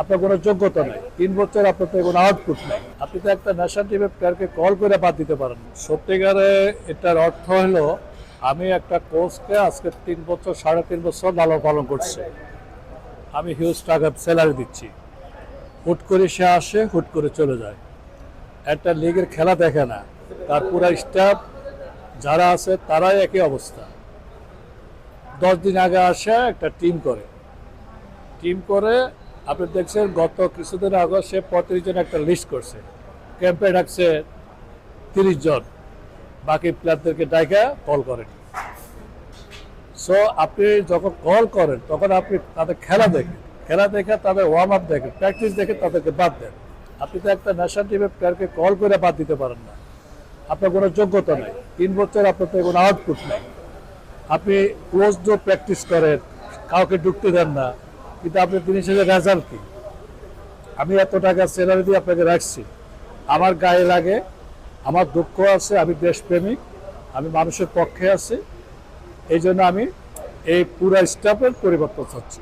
আপনার কোনো যোগ্যতা নেই। তিন বছর আপনার তো কোনো আউটপুট নেই। আপনি তো একটা ন্যাশনাল টিমের প্লেয়ারকে কল করে বাদ দিতে পারেন। সত্যিকারে এটার অর্থ হলো, আমি একটা কোচকে আজকে তিন বছর, সাড়ে তিন বছর লালন পালন করছে। আমি হিউজ টাকা স্যালারি দিচ্ছি। হুট করে সে আসে, হুট করে চলে যায়। একটা লিগের খেলা দেখে না। তার পুরা স্টাফ যারা আছে, তারাই একই অবস্থা। দশ দিন আগে আসে, একটা টিম করে। টিম করে আপনি দেখছেন, গত কিছুদিন আগে সে পঁয়ত্রিশ জন একটা লিস্ট করছে। ক্যাম্পে ডাকছে তিরিশ জন। বাকি প্লেয়ারদেরকে ডাইকা কল করেন। সো আপনি যখন কল করেন, তখন আপনি তাদের খেলা দেখেন। খেলা দেখে তাদের ওয়ার্ম আপ দেখেন প্র্যাকটিস দেখে তাদেরকে বাদ দেন। আপনি তো একটা ন্যাশনাল টিমের প্লেয়ারকে কল করে বাদ দিতে পারেন না। আপনার কোনো যোগ্যতা নেই। তিন বছর আপনার তো কোনো আউটপুট নেই। আপনি ক্লোজ ডোর প্র্যাকটিস করেন, কাউকে ঢুকতে দেন না। কিন্তু আপনি তিনি হাজার রেজাল্ট কি? আমি এত টাকা স্যালারি দিয়ে আপনাকে রাখছি। আমার গায়ে লাগে, আমার দুঃখ আছে, আমি দেশপ্রেমিক, আমি মানুষের পক্ষে আছি। এই জন্য আমি এই পুরা স্টাফের পরিবর্তন চাচ্ছি।